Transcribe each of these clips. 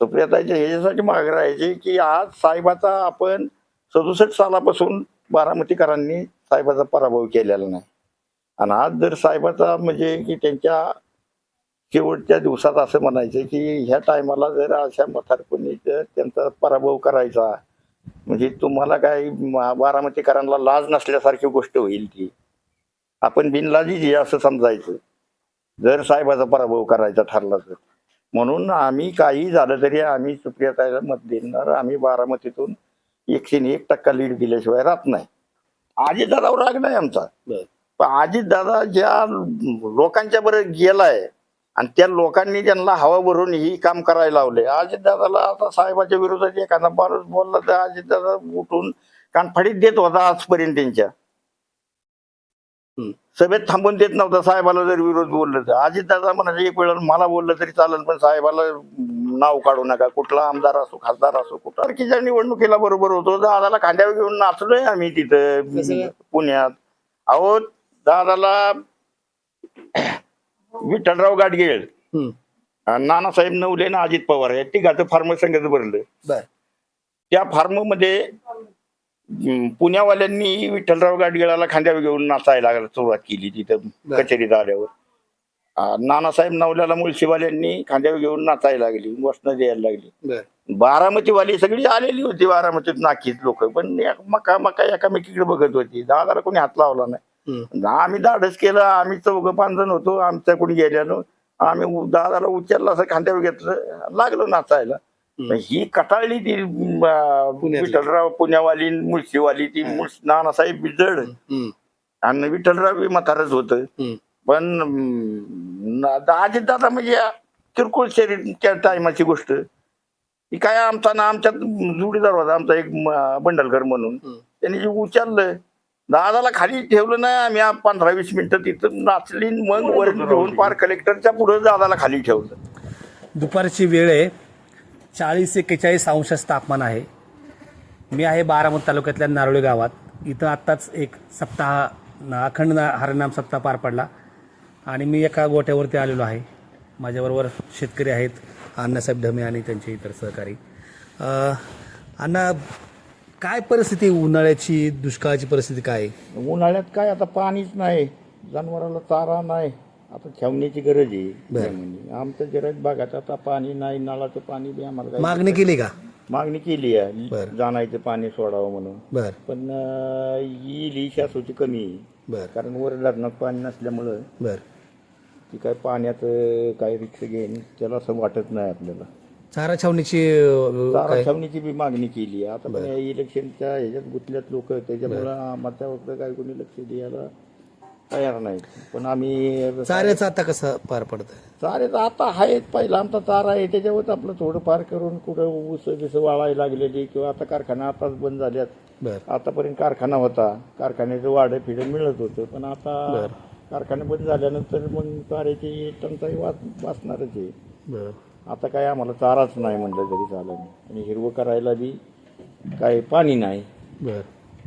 सुप्रियाताईच्या ह्याच्यासाठी माग राहायची की आज साहेबाचा आपण सदुसष्ट सालापासून बारामतीकरांनी साहेबाचा पराभव केलेला नाही. आणि आज जर साहेबाचा म्हणजे की त्यांच्या शेवटच्या दिवसात असं म्हणायचं की ह्या टायमाला जर अशा म्हातारपणी जर त्यांचा पराभव करायचा म्हणजे तुम्हाला काय बारामतीकरांना लाज नसल्यासारखी गोष्ट होईल ती. आपण बिनलाजी जी असं समजायचं. जर साहेबाचा पराभव करायचा ठरला तर. म्हणून आम्ही काही झालं तरी आम्ही सुप्रियाताईला मत देणार आम्ही बारामतीतून एकशे एक टक्का लीड दिल्याशिवाय राहत नाही अजित दादावर राग नाही आमचा. पण अजित दादा ज्या लोकांच्या बरोबर गेलाय आणि त्या लोकांनी त्यांना हवा भरून ही काम करायला लावले अजित दादाला आता साहेबाच्या विरोधात एखादा माणूस बोलला तर अजित दादा उठून कानफाडीत देत होता आजपर्यंत त्यांच्या. सभेत थांबून देत नव्हता. साहेबाला जर विरोध बोललं तर. अजित दादा म्हणायचे एक वेळा मला बोललं तरी चालेल पण साहेबाला नाव काढू नका. कुठला आमदार असो खासदार असो कुठला. तारखेच्या निवडणुकीला बरोबर होतो. दादाला खांद्यावर घेऊन नाचलोय आम्ही तिथं? पुण्यात. अहो दादाला विठ्ठलराव गाडगेळ नानासाहेब नवले ना अजित पवार या तिघाचं फार्म संघाचं भरलं. त्या फार्ममध्ये पुण्यावाल्यांनी विठ्ठलराव गाडगिळाला खांद्यावर घेऊन नाचायला सुरुवात केली तिथं. कचेरीत आल्यावर. नानासाहेब नवल्याला मुळशीवाल्यांनी खांद्यावर घेऊन नाचायला लागली वसनं द्यायला लागली. बर. बारामतीवाली सगळी आलेली होती बारामतीत नाकीत लोक पण मका मका एकामेकीकडे बघत होती. दादाला कोणी हात लावला नाही. आम्ही धाडस केलं आम्ही चौघ पाच जण होतो आमच्या कोणी गेल्यानो आम्ही दादाला उचललं असं खांद्यावर घेतलं लागलो नाचायला. ही कटाळली ती. विठ्ठलराव पुण्यावाली मुळशीवाली ती मुळश नानासाहेब बिजड. आणि विठ्ठलराव बी म्हातारच होतं. पण अजित दादा म्हणजे किरकोळ शरीर त्या टायमाची गोष्ट. ही काय आमचा ना आमच्यात जोडीदार होता आमचा एक बंडलकर म्हणून. त्यांनी जे उचललं दादाला खाली ठेवलं नाही आम्ही पंधरा वीस मिनिटं तिथं नाचली मग वर घेऊन पार कलेक्टरच्या पुढे दादाला खाली ठेवलं. दुपारची वेळ आहे. चाळीस एक्केचाळीस अंश तापमान आहे. मी आहे बारामती तालुक्यातल्या नारोळी गावात. इथं आत्ताच एक सप्ताह अखंड ना- हरिनाम सप्ताह पार पडला आणि मी एका गोट्यावरती आलेलो आहे. माझ्याबरोबर शेतकरी आहेत अण्णासाहेब ढमे आणि त्यांचे इतर सहकारी. अण्णा काय परिस्थिती उन्हाळ्याची दुष्काळाची परिस्थिती काय आहे? उन्हाळ्यात काय? आता पाणीच नाही. जनावराला चारा नाही. आता ठेवण्याची गरज आहे. आमच्या जरात भागात आता पाणी नाही नळाचं पाणी बी आम्हाला काही- मागणी केली का? मागणी केली आहे. जाणायचं पाणी सोडावं म्हणून. बर. पण अं, येईल ही शासोची कमी आहे. बर. कारण वर धरणात पाणी नसल्यामुळं बर. ती काय पाण्यात काय रिक्स घेईन त्याला असं वाटत नाही आपल्याला. चारा छावणीची अं, चारा छावणीची बी मागणी केली आहे. आता पण या इलेक्शनच्या ह्याच्यात गुंतल्यात लोक. त्याच्यामुळं आम्हाला काय कोणी लक्ष द्यायला तयार नाही पण आम्ही चाऱ्याचं आता कसं पार पडतं चारे आता आहेत पहिला आमचा चारा आहे त्याच्यावर आपलं थोडं पार करून कुठं ऊस बिस वाळायला लागलेली किंवा आता कारखाना आताच बंद झाल्यात. बर. आतापर्यंत कारखाना होता. कारखान्याचं वाढ फिडं मिळत होतं पण आता कारखाने बंद झाल्यानंतर मग चाऱ्याची टंचाई वाच वाचणारच आहे. बर. आता काय आम्हाला चाराच नाही म्हणलं तरी चालेल. आणि हिरवं करायला बी काय पाणी नाही. बर.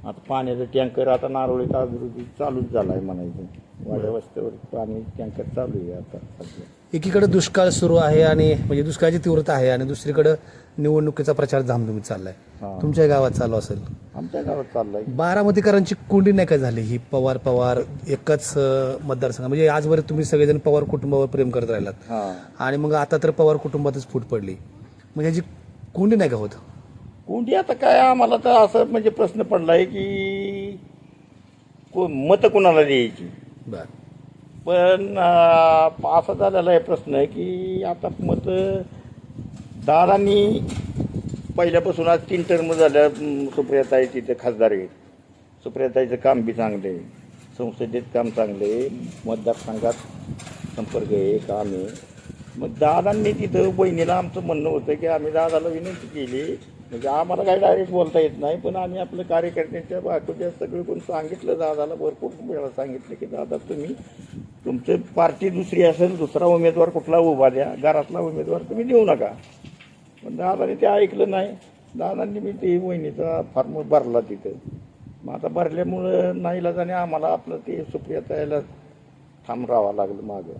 आता पाण्याचं टँकर आता नारोळीत अभिवृद्धी चालूच झाला आहे म्हणायचं. वाड्या वस्त्यावर पाणी टँकर चालू आहे आता सध्या. एकीकडे दुष्काळ सुरू आहे आणि म्हणजे दुष्काळाची तीव्रता आहे आणि दुसरीकडे निवडणुकीचा प्रचार धामधुमीत चाललाय. हा. तुमच्या गावात चालू असेल. आमच्या गावात चाललंय. बारामतीकरांची कोंडी नाही काय झाली? ही पवार पवार एकच अं, मतदारसंघ. म्हणजे आजवर तुम्ही सगळेजण पवार कुटुंबावर प्रेम करत राहिलात. हा. आणि मग आता तर पवार कुटुंबातच फूट पडली. मग ह्याची कोंडी नाही का होत? कोणती आता काय आम्हाला तर असं म्हणजे प्रश्न पडलाय की को मतं कोणाला द्यायची? बर. पण असा झालेला आहे प्रश्न की आता मत दादांनी पहिल्यापासून आज तीन टर्म झाल्या. सुप्रियाताई तिथे खासदार आहेत. सुप्रियाताईचं काम बी चांगलं आहे. संसदेत काम चांगलं आहे. मतदारसंघात संपर्क आहे काम आहे. मग दादांनी तिथं बहिणीला आमचं म्हणणं होतं की आम्ही दादाला विनंती केली म्हणजे आम्हाला काही डायरेक्ट बोलता येत नाही पण आम्ही आपल्या कार्यकर्त्यांच्या बाजूच्या सगळं कोण सांगितलं दादाला भरपूर वेळा सांगितलं की दादा तुम्ही तुमचे पार्टी दुसरी असेल दुसरा उमेदवार कुठला उभा द्या घरातला उमेदवार तुम्ही देऊ नका. पण दादाने ते ऐकलं नाही. दादांनी मी ते वहिनीचा फॉर्म भरला तिथं. मग आता भरल्यामुळं नाहीला जाणे आम्हाला आपलं ते सुप्रियाताईला थांब राहावं लागलं मागं.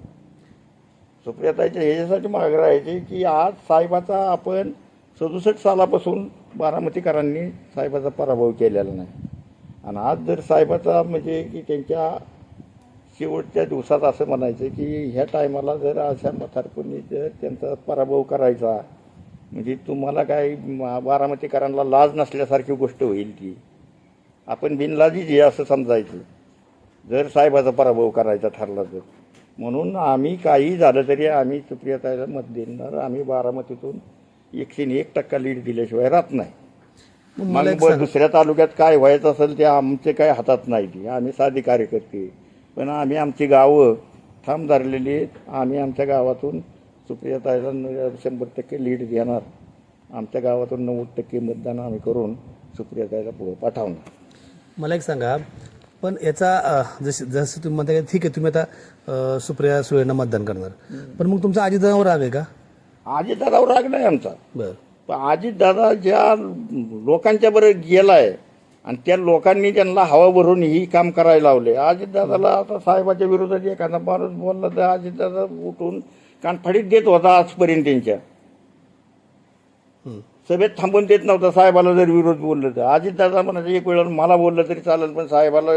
सुप्रियाताईच्या ह्याच्यासाठी मागं राहायचे की आज साहेबाचा आपण सदुसष्ट सालापासून बारामतीकरांनी साहेबाचा पराभव केलेला नाही. आणि आज जर साहेबाचा म्हणजे की त्यांच्या शेवटच्या दिवसात असं म्हणायचं की ह्या टायमाला जर अशा म्हातारपणी जर त्यांचा पराभव करायचा म्हणजे तुम्हाला काय बारामतीकरांना लाज नसल्यासारखी गोष्ट होईल ती. आपण बिनलाजीच आहे असं समजायचं जर साहेबाचा पराभव करायचा ठरला तर. म्हणून आम्ही काही झालं तरी आम्ही सुप्रियाताईला मत देणार आम्ही बारामतीतून एकशे एक टक्का लीड दिल्याशिवाय राहत नाही. मग मग मला एक सांगा. दुसऱ्या तालुक्यात काय व्हायचं असेल ते आमचे काय हातात नाही ती. आम्ही साधी कार्यकर्ते. पण आम्ही आमची गावं ठाम धरलेली आहेत. आम्ही आमच्या गावातून सुप्रियाताईला न- शंभर टक्के लीड देणार. आमच्या गावातून नव्वद टक्के मतदान आम्ही करून सुप्रियाताईला पुढे पाठवणार. मला एक सांगा पण याचा अ, जसं जसं तुम्ही म्हणता की ठीक आहे तुम्ही आता अ, सुप्रिया सुळेंना मतदान करणार. पण मग तुमचा आजीदादावर राग आहे का? अजित दादावर राग नाही आमचा. बरं. पण अजित दादा ज्या लोकांच्या बरोबर गेलाय आणि त्या लोकांनी त्यांना हवा भरून ही काम करायला लावले. अजित दादाला आता साहेबाच्या विरोधात एखादा माणूस बोलला तर अजित दादा उठून कानफाडीत देत होता आजपर्यंत त्यांच्या. सभेत थांबून देत नव्हता साहेबाला जर विरोध बोललं तर. अजित दादा म्हणायचं एक वेळा मला बोललं तरी चालेल पण साहेबाला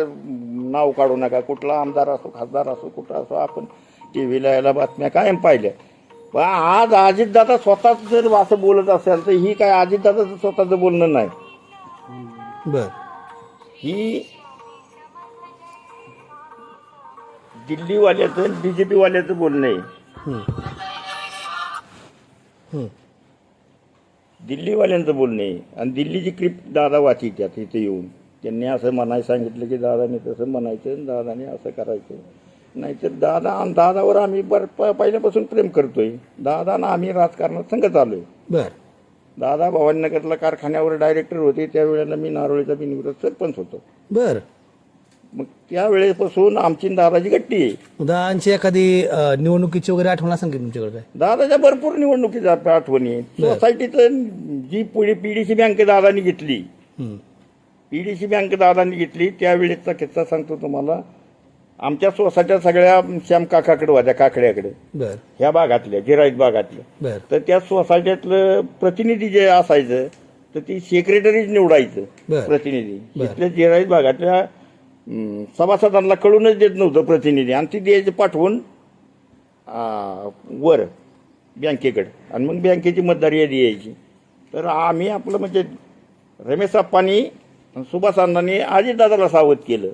नाव काढू नका. कुठला आमदार असो खासदार असो कुठं असो आपण टी व्हीला याला बातम्या कायम पाहिल्या. आज अजितदादा स्वतःच जर असं बोलत असेल तर ही काय अजितदादाचं स्वतःचं बोलणं नाही. बरं. ही दिल्लीवाल्याचं बी जे पीवाल्याचं बोलणं आहे. दिल्लीवाल्यांचं बोलणं आहे. आणि दिल्लीची क्लिप दादा वाचित्यात इथे येऊन त्यांनी असं म्हणायला सांगितलं की दादाने तसं म्हणायचं दादाने असं करायचं. नाहीतर दादा आणि दादावर आम्ही बर प- पहिल्यापासून प्रेम करतोय. दादा ना आम्ही राजकारणात संगत आलोय बरं. दादा भवानीनगरला कारखान्यावर डायरेक्टर होते त्यावेळेला मी नारोळीचा बिनविरोध सरपंच होतो. बरं. मग त्यावेळेपासून आमची आणि दादाची गट्टी आहे. दादांची एखादी अ, निवडणुकीची वगैरे आठवण असेल की तुमच्याकडे काय? दादाच्या भरपूर निवडणुकीच्या आठवणी आहेत. सोसायटीचं जी पुढे पीडीसी बँक दादानी घेतली. पीडीसी बँक दादानी घेतली त्यावेळेचा किस्सा सांगतो तुम्हाला. आमच्या सोसायट्या सगळ्या श्याम काकाकडे होत्या काकड्याकडे. बरं. ह्या भागातल्या जिराईत भागातल्या. बरं. तर त्या सोसायटीतलं प्रतिनिधी जे असायचं तर ती सेक्रेटरीच निवडायचं बरं. प्रतिनिधी. बरं. इथल्या जिराईत भागातल्या अं, सभासदांना कळूनच देत नव्हतं प्रतिनिधी. आणि ती द्यायचं पाठवून आ, वर बँकेकडे. आणि मग बँकेची मतदारी यादी यायची. तर आम्ही आपलं म्हणजे रमेश अप्पांनी सुभाष अण्णांनी अजितदादाला सावध केलं.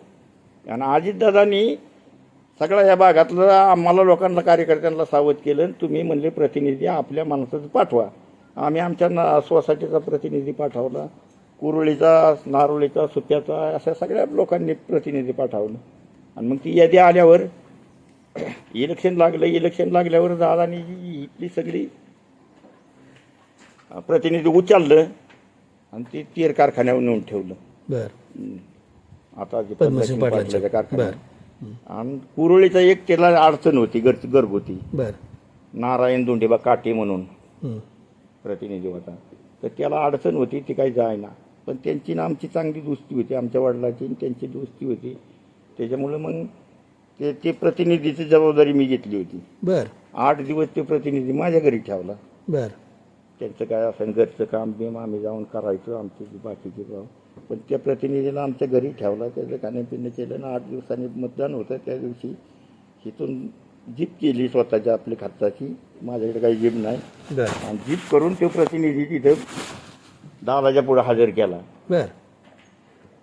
आणि अजितदादांनी सगळ्या या भागातलं आम्हाला लोकांना कार्यकर्त्यांना सावध केलं आणि तुम्ही म्हणले प्रतिनिधी आपल्या माणसाचं पाठवा. आम्ही आमच्या ना सोसायटीचा प्रतिनिधी पाठवला कुरळीचा नारोळीचा सुप्याचा अशा सगळ्या लोकांनी प्रतिनिधी पाठवलं. आणि मग ती यादी आल्यावर इलेक्शन लागलं इलेक्शन लागल्यावर दादानी इथली सगळी प्रतिनिधी उचललं आणि ते तेर कारखान्यावर नेऊन ठेवलं. बरं. आता जे पाटलांच्या. कारखान्यात. आणि कुरळीचा एक त्याला अडचण होती घर घरगुती बरं. नारायण दोंडेबा काटे म्हणून. प्रतिनिधी होता. तर त्याला अडचण होती ती काही जायना. पण त्यांची ना आमची चांगली दोस्ती होती आमच्या वडिलाची आणि त्यांची दोस्ती होती. त्याच्यामुळे मग ते ते प्रतिनिधीची जबाबदारी मी घेतली होती. बरं. आठ दिवस ते प्रतिनिधी माझ्या घरी ठेवला. बरं. त्यांचं काय असेल घरचं काम बिम आम्ही जाऊन करायचो आमचे जे बाकीचे काम पण त्या प्रतिनिधीला आमच्या घरी ठेवला त्याचं खाण्यापिणं केलं आणि आठ दिवसांनी मतदान होतं. त्या दिवशी इथून जीप केली स्वतःच्या आपल्या खर्चाची. माझ्याकडे काही जीप नाही. आणि जीप करून तो प्रतिनिधी तिथं दादाच्या पुढे हजर केला.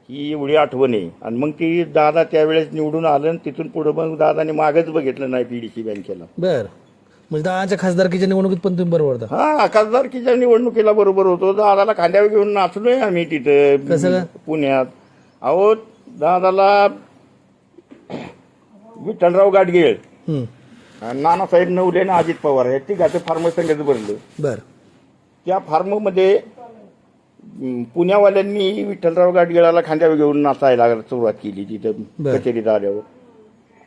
ही एवढी आठवण आहे. आणि मग ती दादा त्यावेळेस निवडून आलं आणि तिथून पुढं मग दादाने मागच बघितलं नाही पीडीसी बँकेला बरं. म्हणजे दादाच्या खासदारकीच्या निवडणुकीत पण तुम्ही बरोबर होता. हा खासदारकीच्या निवडणुकीला बरोबर होतो. दादाला खांद्यावर घेऊन नाचलोय आम्ही कसं तिथं? पुण्यात. अहो दादाला विठ्ठलराव गाडगेळ. आणि नानासाहेब नवले आणि अजित पवार हे तिघाचं फार्म संघाचं भरलं. बरं. त्या फार्ममध्ये अं, पुण्यावाल्यांनी विठ्ठलराव गाडगिळाला खांद्यावर घेऊन नाचायला सुरुवात केली तिथं बरं. कचेरीत आल्यावर.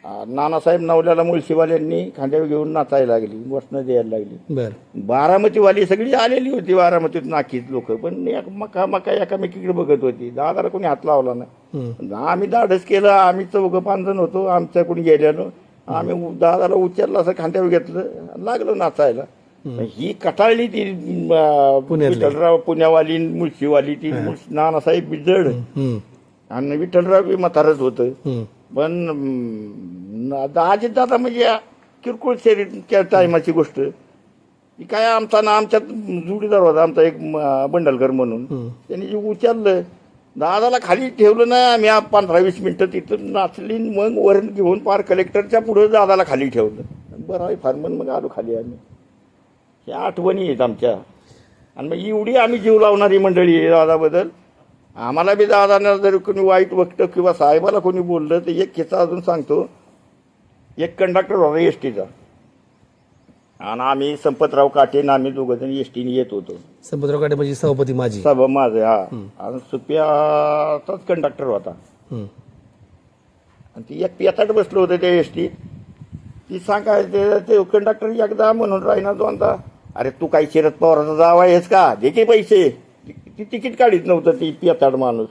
नानासाहेब नवल्याला मुळशीवाल्यांनी खांद्यावर घेऊन नाचायला लागली वसनं द्यायला लागली. बरं. बारामतीवाली सगळी आलेली होती बारामतीत नाकीत लोक पण एक मका मका एकामेकीकडे बघत होती. दादाला कोणी हात लावला नाही. आम्ही धाडस केलं आम्ही चौघं पाच जण होतो आमच्या कोणी गेल्यानं आम्ही दादाला उचललं असं खांद्यावर घेतलं लागलं नाचायला. ही. कटाळली ती. विठ्ठलराव पुण्यावाली मुळशीवाली ती नानासाहेब बिजड. आणि विठ्ठलराव बी म्हातारच होतं. पण अजित दादा म्हणजे किरकोळ शरीर टायमाची गोष्ट. ती काय आमचा ना आमच्यात जुडीदार होता आमचा एक बंडलकर म्हणून. त्यांनी जे उचललं दादाला खाली ठेवलं नाही आम्ही पंधरा वीस मिनिटं तिथं नाचली मग वरण घेऊन पार कलेक्टरच्या पुढे दादाला खाली ठेवलं. बरं आहे फार मग आलो खाली आम्ही. ह्या आठवणी आहेत आमच्या. आणि मग एवढी आम्ही जीव लावणारी मंडळी आहे दादाबद्दल. आम्हाला बी दादांना जर कोणी वाईट बघतं किंवा साहेबाला कोणी बोललं तर एक किस्सा अजून सांगतो. एक कंडक्टर होता एस टीचा. आणि आम्ही संपतराव काटे आम्ही दोघं जण एस टीने येत होतो. संपतराव काटे म्हणजे सभापती माझी सभा माझं हा. आणि सुप्याचाच कंडक्टर होता. आणि ती एक पेताट बसलो होतं त्या एस टी. ती सांगायचे ते कंडक्टर एकदा म्हणून राहिना दोनदा. अरे तू काही शरद पवाराचा जावा आहेस का? दे की पैसे. ती तिकीट काढीत नव्हतं ती पेताड माणूस.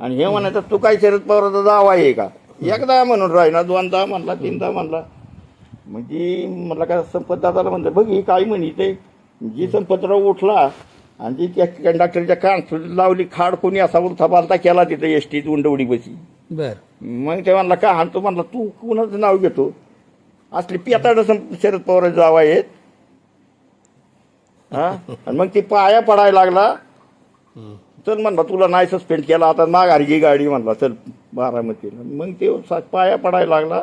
आणि हे म्हणायचं तू काही शरद पवाराचा जावा आहे का? एकदा म्हणून राहिना दोनदा म्हणला तीनदा म्हणला. म्हणजे मला काय संपत दादाला म्हणलं बघ ही काय म्हणी ते जी संपतराव उठला आणि जी त्या कंडक्टरच्या कान लावली खाड कोणी असा उलथा पालथा केला तिथं एस टीत उंडवडी बसी बर. मग ते म्हणला का हाणतो म्हणला तू कुणाचं नाव घेतो? असली पियाताड शरद पवार जाव आहेत. हा? मग ती पाया पडायला लागला. चल म्हणला तुला नाही सस्पेंड केला आता माघारी घे गाडी म्हणला चल बारामतीला मग ते पाया पडायला लागला.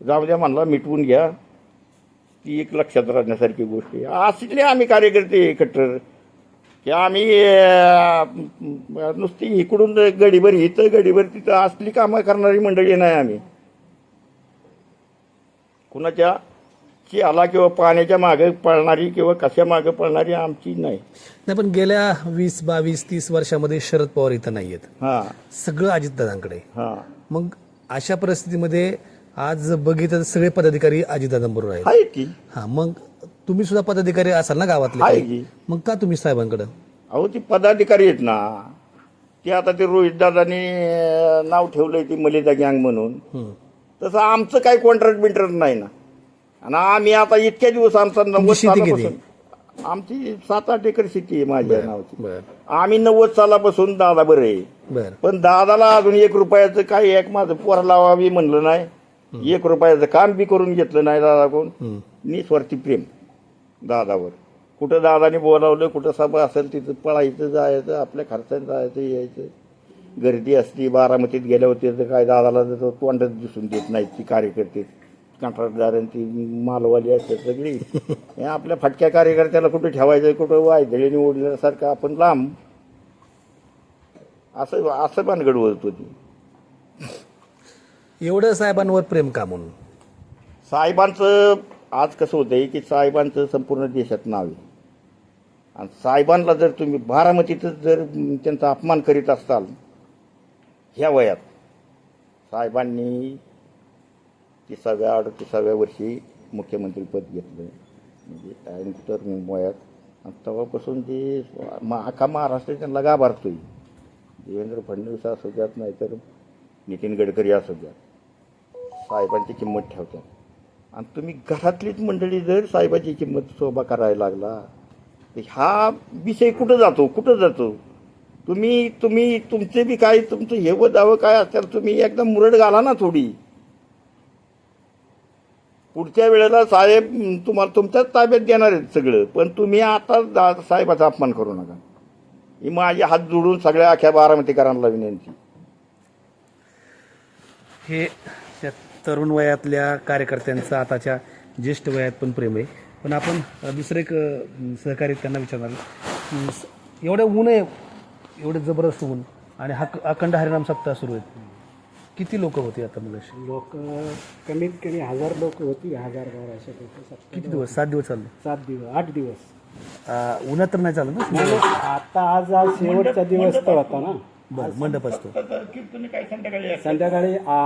जाऊ द्या म्हणला मिटवून घ्या. ती एक लक्षात राहण्यासारखी गोष्ट आहे. असले आम्ही कार्यकर्ते एकत्र. की आम्ही नुसती इकडून गडीभर इथं गडीभर तिथं असली कामं करणारी मंडळी नाही आम्ही. कुणाच्या आला किंवा पाण्याच्या मागे पळणारी किंवा कशा मागे पळणारी आमची नाही. नाही पण गेल्या वीस बावीस तीस वर्षामध्ये शरद पवार इथं नाही आहेत हां. सगळं अजितदादांकडे आहे. हां. मग अशा परिस्थितीमध्ये आज बघितलं तर सगळे पदाधिकारी अजितदादांबरोबर आहेत. आहे की. हा मग तुम्ही सुद्धा पदाधिकारी असाल ना गावातले आहे काही? की. मग का तुम्ही साहेबांकडे? अहो ती पदाधिकारी आहेत ना. ते आता ते रोहित दादानी नाव ठेवलंय ती मलिदा गँग म्हणून. तसं आमचं काही कॉन्ट्रॅक्ट बिंट्रॅक्ट नाही ना. आणि आम्ही आता इतक्या दिवस आमचा नव्वद शेती किती? सालापासून आमची सात आठ एकर शेती आहे माझ्या नावाची. बर. आम्ही नव्वद सालापासून दादा बरं आहे. बर. पण दादाला अजून एक रुपयाचं काही एक माझं पोरा लावा बी म्हणलं नाही. एक रुपयाचं काम बी करून घेतलं नाही दादाकडून. निस्वार्थी प्रेम दादावर. कुठं दादाने बोलावलं कुठं सभा असेल तिथं पळायचं जायचं आपल्या खर्चाने जायचं यायचं. गर्दी असती बारामतीत गेल्यावर तिथं काय दादाला तर तोंडच दिसून देत नाहीत ती कार्यकर्ते. कंत्राटदार ती मालवाली असतात सगळी. हे आपल्या फटक्या कार्यकर्त्याला कुठं ठेवायचं कुठं वायदळीने ओढल्यासारखं आपण लांब. असं असं भानगड होत होती. एवढं साहेबांवर प्रेम का म्हणून? साहेबांचं आज कसं होतंय की साहेबांचं संपूर्ण देशात नाव आहे. आणि साहेबांना जर तुम्ही बारामतीतच जर त्यांचा अपमान करीत असाल ह्या वयात साहेबांनी तिसाव्या अडतिसाव्या वर्षी मुख्यमंत्रीपद घेतलं. म्हणजे ऐन तरुण वयात आणि तेव्हापासून ते मा- अख्खा महाराष्ट्र त्यांना गाभारतोय. देवेंद्र फडणवीस असू द्यात नाहीतर नितीन गडकरी असू द्यात. साहेबांची किंमत ठेवतात. आणि तुम्ही घरातलीच मंडळी जर साहेबाची किंमत शोभा करायला लागला तर हा विषय कुठं जातो? कुठं जातो? तुम्ही तुम्ही तुमचे बी काय तुमचं हे व दावं काय असेल तुम्ही एकदम मुरड घाला ना थोडी. पुढच्या वेळेला साहेब तुम्हाला तुमच्याच ताब्यात देणार आहेत सगळं. पण तुम्ही आता दा- साहेबाचा अपमान करू नका. ही माझे हात जोडून सगळ्या अख्या बारामतीकरांना विनंती हे त्या तरुण वयातल्या कार्यकर्त्यांचं आताच्या ज्येष्ठ वयात पण प्रेम आहे. पण आपण दुसरे एक अ, सहकारी त्यांना विचारणार स- एवढं ऊन आहे एवढं जबरदस्त ऊन आणि हा अखंड हरिनाम सप्ताह सुरू आहे. किती लोक होते आता मग लोक कमीत कमी हजार लोक होती हजार बाराशे लोक. किती दिवस? सात दिवस चालले. सात दिवस आठ दिवस. अ, उन्हात तर नाही चाललं ना नाही, आता आज आज शेवटचा दिवस तर होता ना. बरं मंडप असतो. संध्याकाळी आ,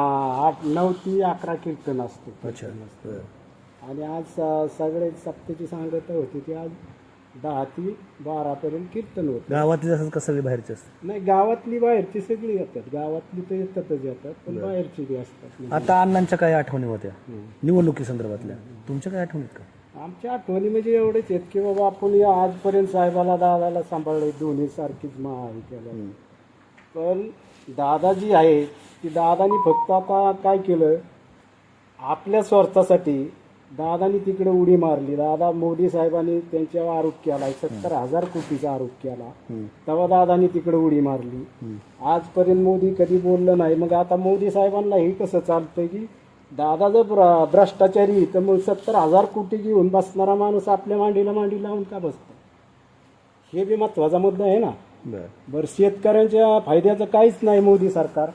आठ नऊ ते अकरा कीर्तन असते. अच्छा बरं. आणि आज स- सगळे सप्तेची सांगत होती ती आज दहा ते बारापर्यंत कीर्तन होतं. गावातली असतात का सगळे बाहेरचे असतात? नाही गावातली बाहेरची सगळी येतात. गावातली तर येतातच येतात पण बाहेरची बी असतात. आता अण्णांच्या काही आठवणी होत्या. निवडणुकी संदर्भातल्या. तुमच्या काय आठवणीत का? आमच्या आठवणी म्हणजे एवढेच आहेत की बाबा आपण या आजपर्यंत साहेबाला दादाला सांभाळले दोन्ही सारखीच महा हे केलं. पण दादा जी आहे ती दादानी फक्त आता काय केलं? आपल्या स्वार्थासाठी दादानी तिकडे उडी मारली. दादा मोदी साहेबांनी त्यांच्यावर आरोप केला सत्तर हजार कोटीचा आरोप केला. तेव्हा दादानी तिकडे उडी मारली. आजपर्यंत मोदी कधी बोललं नाही. मग आता मोदी साहेबांना हे कसं चालतंय की दादा जर भ्र- भ्रष्टाचारी तर मग सत्तर हजार कोटी घेऊन बसणारा माणूस आपल्या मांडीला मांडी लावून का बसतो? हे बी महत्त्वाचा मुद्दा आहे ना. बरं. बरं शेतकऱ्यांच्या फायद्याचं काहीच नाही मोदी सरकार.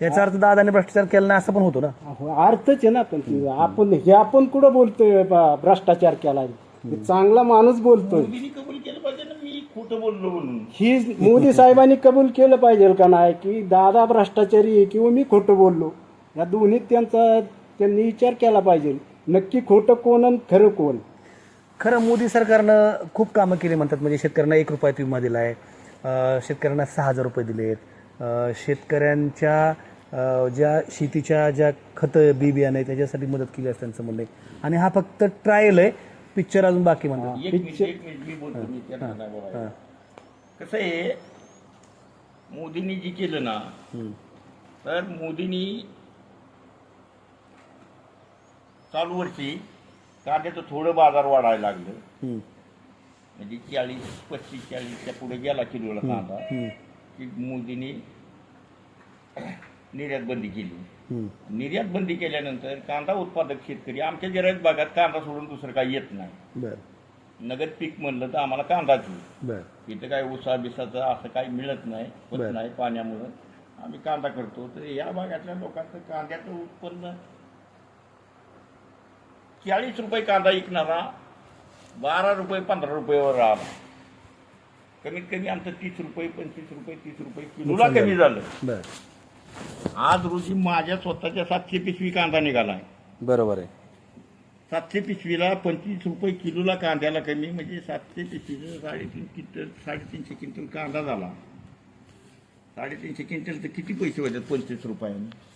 याचा अर्थ दादाने भ्रष्टाचार केला नाही असं पण होतो ना? अहो, अर्थच आहे ना पण ते आपण हे आपण कुठं बोलतोय ब- भ्रष्टाचार केला हे चांगला माणूस बोलतोय. मोदींनी कबूल केलं पाहिजे ना मी खोटं बोललो म्हणून. ही मोदी साहेबांनी कबूल केलं पाहिजे का नाही की दादा भ्रष्टाचारी आहे किंवा मी खोटं बोललो? या दोन्हीत त्यांचा त्यांनी विचार केला पाहिजे. नक्की खोटं कोण आणि खरं कोण? खरं मोदी सरकारनं खूप कामं केली म्हणतात. म्हणजे शेतकऱ्यांना एक रुपयात विमा दिला आहे शेतकऱ्यांना सहा हजार रुपये दिलेत अं, शेतकऱ्यांच्या ज्या शेतीच्या ज्या खतं बी बियाणं आहे त्याच्यासाठी मदत केली असं त्यांचं म्हणणं आहे आणि हा फक्त ट्रायल आहे पिक्चर अजून बाकी म्हणतात एक मिनिट एक मिनिट मी बोलतो मी त्यांना नाही बोलायला. कसं आहे मोदींनी जे केलं ना तर मोदींनी चालू वर्षी कांद्याचं थोडं बाजार वाढायला लागलं हम्म. म्हणजे चाळीस पस्तीस चाळीसच्या पुढे गेला किलोला कांदा हम्म. की मोदींनी निर्यात बंदी केली. निर्यात बंदी केल्यानंतर कांदा उत्पादक शेतकरी आमच्या जिरायत भागात कांदा सोडून दुसरं काही येत नाही. नगद पीक म्हणलं तर आम्हाला कांदाच. बरं. इथं काय उसा बिसाचं असं काही मिळत नाही होत. नाही पाण्यामुळं. आम्ही कांदा करतो. तर या भागातल्या लोकांचं कांद्याचं उत्पन्न चाळीस रुपये कांदा विकणारा बारा रुपये पंधरा रुपयेवर राहिला कमीत कमी आमचं तीस रुपये पंचवीस रुपये तीस रुपये किलोला कमी झालं. आज रोजी माझ्या स्वतःच्या सातशे पिशवी कांदा निघाला आहे. बरोबर आहे. सातशे पिशवीला पंचवीस रुपये किलोला कांद्याला कमी म्हणजे सातशे पिशवीला साडेतीन क्विंटल साडेतीनशे क्विंटल कांदा झाला. साडेतीनशे क्विंटल तर किती पैसे होतात पंचवीस रुपयाने?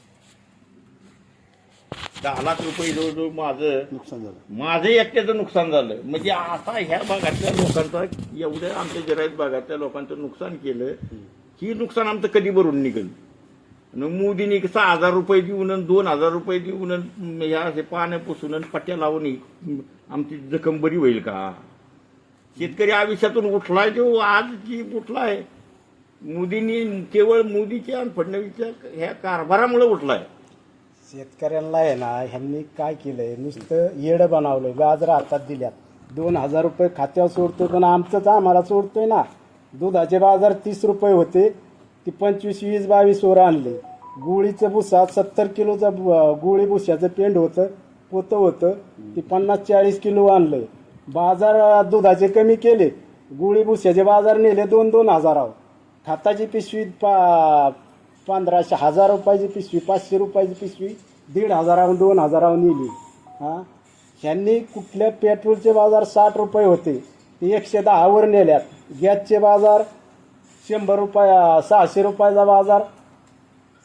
दहा लाख रुपये जवळजवळ माझं नुकसान झालं. माझं एकट्याचं नुकसान झालं. म्हणजे आता ह्या भागातल्या लोकांचा एवढ्या आमच्या जरायत भागातल्या लोकांचं नुकसान केलं ही नुकसान आमचं कधी भरून निघेल? मोदीने सहा हजार रुपये देऊन आणि दोन हजार रुपये देऊन आणि ह्या असे पानं पुसून आणि पट्ट्या लावून आमची जखम बरी होईल का? शेतकरी आयुष्यातून उठलाय जो आज जी उठलाय? मोदींनी केवळ मोदीच्या आणि फडणवीसच्या ह्या कारभारामुळे उठलाय. शेतकऱ्यांना आहे ना ह्यांनी काय केलंय? नुसतं येडं बनवलंय. गाजर हातात दिल्यात. दोन हजार रुपये खात्यावर सोडतोय पण आमचंच आम्हाला सोडतोय ना. दुधाचे बाजार तीस रुपये होते. ती पंचवीस वीस बावीस वर आणले. गुळीचं भुसा सत्तर किलोचा गुळी भुस्याचं पेंड होतं पोतं होतं ती पन्नास चाळीस किलो आणलं. बाजार दुधाचे कमी केले. गुळी भुस्याचे बाजार नेले दोन दोन हजारावर. खाताची पिशवी पा पंधराशे हजार रुपयाची पिशवी पाचशे रुपयाची पिशवी दीड हजारावर दोन हजारावर नेली. हां? ह्यांनी कुठल्या पेट्रोलचे बाजार साठ रुपये होते ते एकशे दहावर नेल्यात. गॅसचे बाजार शंभर रुपया सहाशे रुपयाचा बाजार.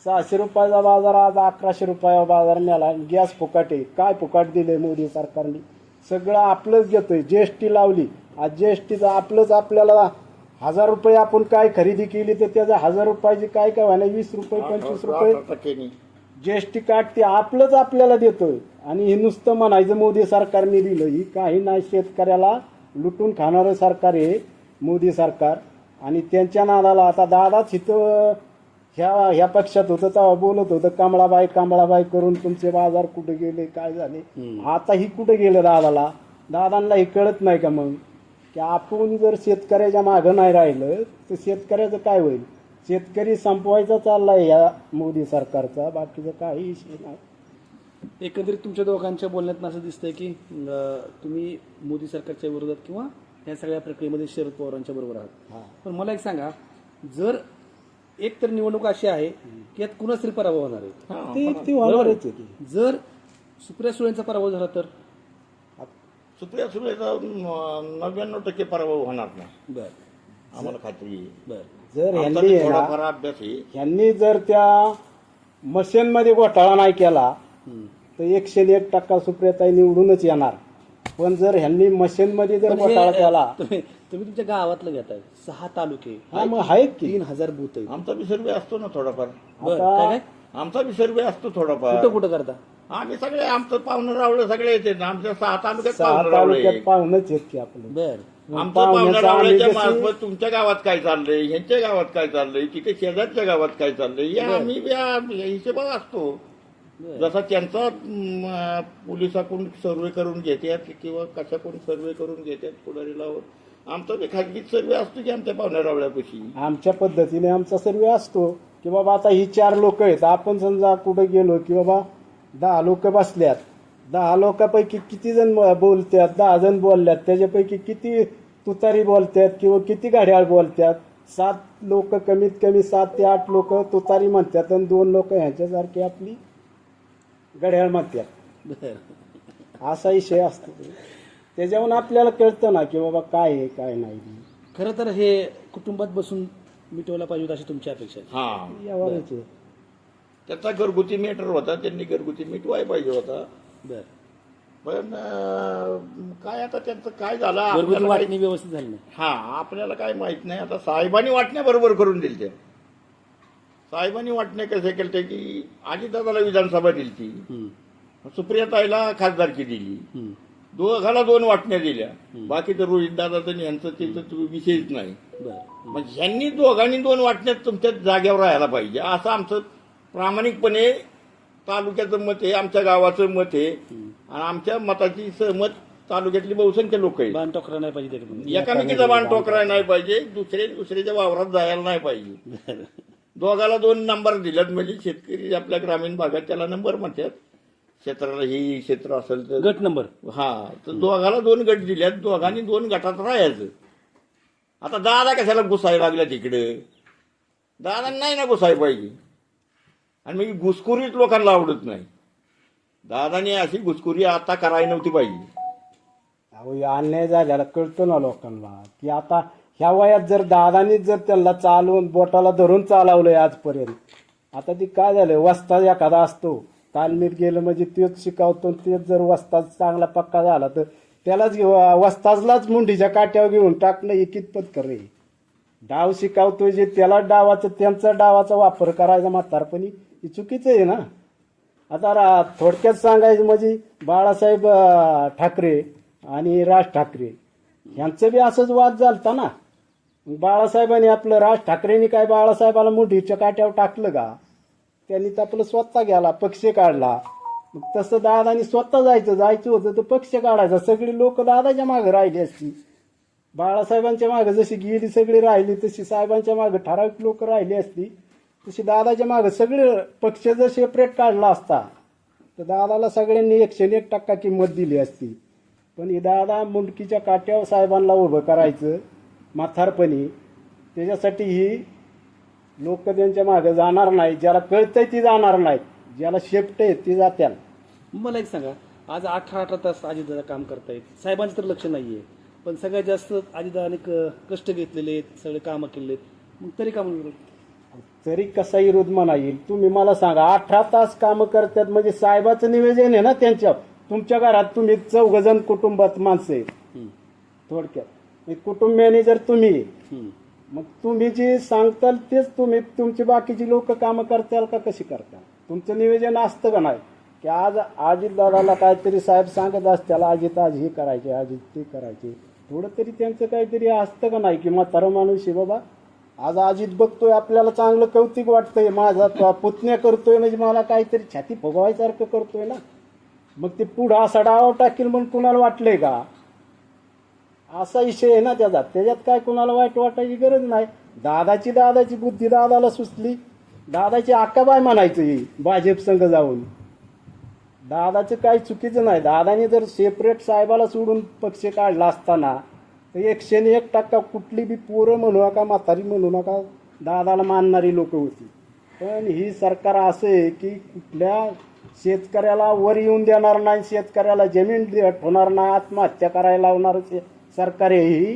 सहाशे रुपयाचा बाजार आज अकराशे रुपया बाजार नेला. आणि गॅस फुकाट आहे काय फुकाट दिले मोदी सरकारने? सगळं आपलंच घेतोय. जी एस टी लावली. आज जी एस टीचं आपलंच आपल्याला हजार रुपये आपण काय खरेदी केली तर त्याचा हजार रुपयाची काय काय व्हायला वीस रुपये पंचवीस रुपये. जी एस टी कार्ड ते आपलंच आपल्याला देतोय. आणि हे नुसतं म्हणायचं मोदी सरकारने दिलं. ही काही नाही शेतकऱ्याला लुटून खाणारं सरकार आहे मोदी सरकार. आणि त्यांच्या नादाला आता दादाच इथं ह्या ह्या पक्षात होतं तेव्हा बोलत होतं कांबळाबाई कांबळाबाई करून तुमचे बाजार कुठे गेले काय झाले? आता ही कुठे गेलं दादाला? दादांना हे कळत नाही का मग? की आपण जर शेतकऱ्याच्या मागं नाही राहिलं तर शेतकऱ्याचं काय होईल? शेतकरी संपवायचा चाललाय या मोदी सरकारचा बाकीचं काही विषय नाही. एकंदरीत तुमच्या दोघांच्या बोलण्यात असं दिसतंय की तुम्ही मोदी सरकारच्या विरोधात किंवा या सगळ्या प्रक्रियेमध्ये शरद पवारांच्या बरोबर आहात. हा. पण मला एक सांगा जर एक तर निवडणूक अशी आहे की यात कुणाच तरी पराभव होणार आहे? हा, ती जर सुप्रिया सुळेंचा पराभव झाला तर? सुप्रिया सुळेचा नव्याण्णव टक्के पराभव होणार नाही. बर. आम्हाला खात्री जर आमचा ह्यांनी बी आहे ना थोडाफार अभ्यास ह्यांनी जर त्या मशीनमध्ये घोटाळा नाही केला तर एकशे एक टक्का सुप्रियाताई निवडूनच येणार. पण जर ह्यांनी मशीनमध्ये जर पण हे, घोटाळा केला तुम्ही तुम्ही तुमच्या गावातलं घेताय. सहा तालुके. हा मग आहेत की? तीन हजार बूथ आहेत. आमचा बी सर्वे असतो ना थोडाफार. बर आता- काय काय? आमचा बी सर्वे असतो थोडाफार. कुठं कुठं करता? आम्ही सगळे आमचं पाहुणं रावलं सगळे येते ना आमच्या सहा तालुक्यात सहा पाहुणं तालुक्यात पाहुणच आहेत की आपलं. बर. आमचं पाहुण्याचं पाहुणं आम्ही रावळ्याच्या जशी- मार्फत तुमच्या गावात काय चाललंय? ह्यांच्या गावात काय चाललंय? तिथे शेजारच्या गावात काय चाललंय? या आम्ही या हिशोबात असतो. जसा त्यांचा पोलिसाकडून सर्वे करून घेतात किंवा कशाकडून सर्वे करून घेतात पुढारी लावून आमचा बी खाजगी सर्वे असतो की आमच्या पाहुण्या रावळ्यापाशी? आमच्या पद्धतीने आमचा सर्वे असतो की बाबा आता ही चार लोक आहेत. आपण समजा कुठे गेलो की बाबा दहा लोक बसल्यात. दहा लोकांपैकी किती जण बोलतात दहा जण बोलल्यात. त्याच्यापैकी किती तुतारी बोलतात किंवा किती घड्याळ बोलतात सात लोक कमीत कमी सात ते आठ लोक तुतारी म्हणतात आणि दोन लोक ह्याच्यासारखी आपली घड्याळ म्हणतात बर असा विषय असतो. त्याच्यावरून आपल्याला कळतं ना की बाबा काय आहे काय नाही. खरं तर हे कुटुंबात बसून मिटवला पाहिजे होतं अशी तुमची अपेक्षा आहे. हा. यावरच आहे. त्याचा घरगुती मेटर होता त्यांनी घरगुती मिटवाय पाहिजे होता. बर. पण अं, काय आता त्यांचं काय झालं? घरगुती आपल्याला काही- वाटणी व्यवस्थित झाली नाही. हा आपल्याला काय माहीत नाही. आता साहेबांनी वाटण्या बरोबर करून दिल त्या साहेबांनी वाटण्या कसे केलं की अजितदादाला विधानसभा दिली ती सुप्रियाताईला खासदारकी दिली. दोघाला दोन वाटण्या दिल्या. बाकीचं रोहित दादाचं यांचं तिथं तो विषयच नाही. मग ह्यांनी दोघांनी दोन वाटण्यात तुमच्या जाग्यावर राहायला पाहिजे. असं आमचं प्रामाणिकपणे तालुक्याचं मत आहे आमच्या गावाचं मत आहे. आणि आमच्या मताची सहमत तालुक्यातली बहुसंख्य लोक आहेत. बाण टोकरा नाही पाहिजे एकामेकीचा बाण टोकराय नाही पाहिजे दुसरे दुसऱ्याच्या वावरात जायला नाही पाहिजे. दोघाला दोन नंबर दिलेत. म्हणजे शेतकरी आपल्या ग्रामीण भागात त्याला नंबर म्हणतात. क्षेत्राला ही क्षेत्र असेल तर गट नंबर. हा तर दोघाला दोन गट दिल्यात दोघांनी दोन गटात राहायचं. आता दादा कशाला घुसायला लागल्या तिकडे? दादा नाही ना घुसाय पाहिजे. आणि मग घुसखोरीच लोकांना आवडत नाही. दादाने अशी घुसखोरी आता करायला नव्हती पाहिजे. अहो हे अन्याय झालेला कळतो ना लोकांना. की आता ह्या वयात जर दादानीच जर त्याला चालवून बोटाला धरून चालवलंय आजपर्यंत आता ती काय झालंय? वस्ताद एखादा असतो तालमीत गेलं म्हणजे तेच शिकवतो तेच जर वस्ताद चांगला पक्का झाला तर त्यालाच वस्ताजलाच मुंडीच्या काट्यावर घेऊन टाकणं हे कितपत करे डाव शिकावतोय जे त्याला डावाचं त्यांचा डावाचा वापर करायचा म्हातारपणी हे चुकीचं आहे ना? आता रा थोडक्यात सांगायचं म्हणजे बाळासाहेब ठाकरे आणि राज ठाकरे यांचं बी असंच वाद झालता ना? बाळासाहेबांनी आपलं राज ठाकरेंनी काय बाळासाहेबाला मुठीच्या काट्यावर टाकलं का? त्यांनी तर आपलं स्वतः गेला पक्ष काढला. मग तसं दादानी स्वतः जायचं जायचं होतं तर पक्ष काढायचा. सगळी लोक दादाच्या मागे राहिली असती. बाळासाहेबांच्या मागे जशी गेली सगळी राहिली तशी साहेबांच्या मागे ठराविक लोक राहिली असती. तशी दादाच्या मागे सगळे पक्ष जर सेपरेट काढला असता तर दादाला सगळ्यांनी एकशे एक टक्का किंमत दिली असती. पण ही दादा मुंडकीच्या काट्यावर साहेबांना उभं करायचं. म्हातारपणी. त्याच्यासाठी ही लोक त्यांच्या मागे जाणार नाही ज्याला कळतंय ती जाणार नाहीत. ज्याला शेपट आहे ती जात्याल. मला एक सांगा. आज अठरा अठरा तास अजितदादा काम करतायत. साहेबांचं तर लक्ष नाहीये. पण सगळ्यात जास्त अजितदादाने क- कष्ट घेतलेले आहेत सगळे कामं केलेले आहेत. मग तरी काम तरी कसा विरोध म्हणा येईल तुम्ही मला सांगा अठरा तास कामं करतात म्हणजे साहेबाचं निवेदन आहे ना त्यांच्या तुमच्या घरात तुम्ही चौघ जण कुटुंबात माणसं आहेत. थोडक्यात. एक कुटुंबियाने जर तुम्ही मग तुम्ही जे सांगताल तेच तुम्ही तुमची बाकीची लोक कामं करताल का कशी करताल? तुमचं नियोजन असतं का नाही? की आज अजित दादाला काहीतरी साहेब सांगत असत्याला अजित आज हे करायचे अजित ते करायचे. थोडं तरी त्यांचं काहीतरी असतं का नाही? की म्हातारा माणूस आहे बाबा. आज अजित बघतोय आपल्याला चांगलं कौतिक वाटतंय. माझा तो पुतण्या करतोय म्हणजे मला काहीतरी छाती फुगवायसारखं करतोय ना. मग ते पुढं असा डाव टाकील म्हणून कुणाला वाटलंय का? असा विषय आहे ना त्याचा. त्याच्यात काय कुणाला वाईट वाटायची गरज नाही. दादाची दादाची बुद्धी दादाला सुचली. दादाची आकाबाय म्हणायचं ही भाजप संघ जाऊन. दादाचं काही चुकीचं नाही. दादाने जर सेपरेट साहेबाला सोडून पक्ष काढला असताना तर एकशेने एक टक्का कुठली बी पोरं म्हणू नका म्हातारी म्हणू नका दादाला मानणारी लोक होती. पण ही सरकार असं आहे की कुठल्या शेतकऱ्याला वर येऊन देणार नाही शेतकऱ्याला जमीन होणार नाही आत्महत्या करायला लावणार सरकार आहे ही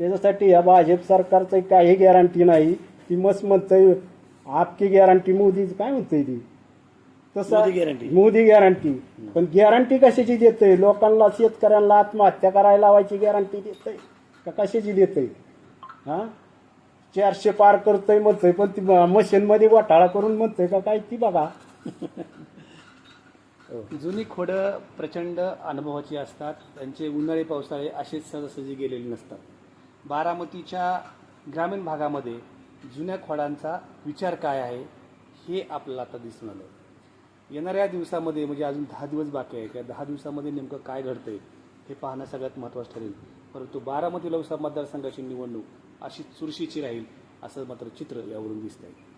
त्याच्यासाठी या भाजप सरकारचं काही गॅरंटी नाही. ती मस्त म्हणतंय आपकी गॅरंटी मोदी काय म्हणतंय ती? तसं मोदी guarantee. मोदी गॅरंटी पण गॅरंटी कशाची देतंय? लोकांना शेतकऱ्यांना आत्महत्या करायला लावायची गॅरंटी देतंय? का कशाची देतंय? हा? चारशे पार करतोय म्हणतोय पण ती मशीनमध्ये घोटाळा करून म्हणतोय का काय ती बघा. हो. जुनी खोडं प्रचंड अनुभवाची असतात. त्यांचे उन्हाळे पावसाळे असेच सहजासहजी गेलेले नसतात. बारामतीच्या ग्रामीण भागामध्ये जुन्या खोडांचा विचार काय आहे हे आपल्याला आता दिसून आलं. येणाऱ्या दिवसामध्ये म्हणजे अजून दहा दिवस बाकी आहे त्या दहा दिवसामध्ये नेमकं काय घडतंय हे पाहणं सगळ्यात महत्त्वाचं ठरेल. परंतु बारामती लोकसभा मतदारसंघाची निवडणूक अशी चुरशीची राहील असं मात्र चित्र यावरून दिसत आहे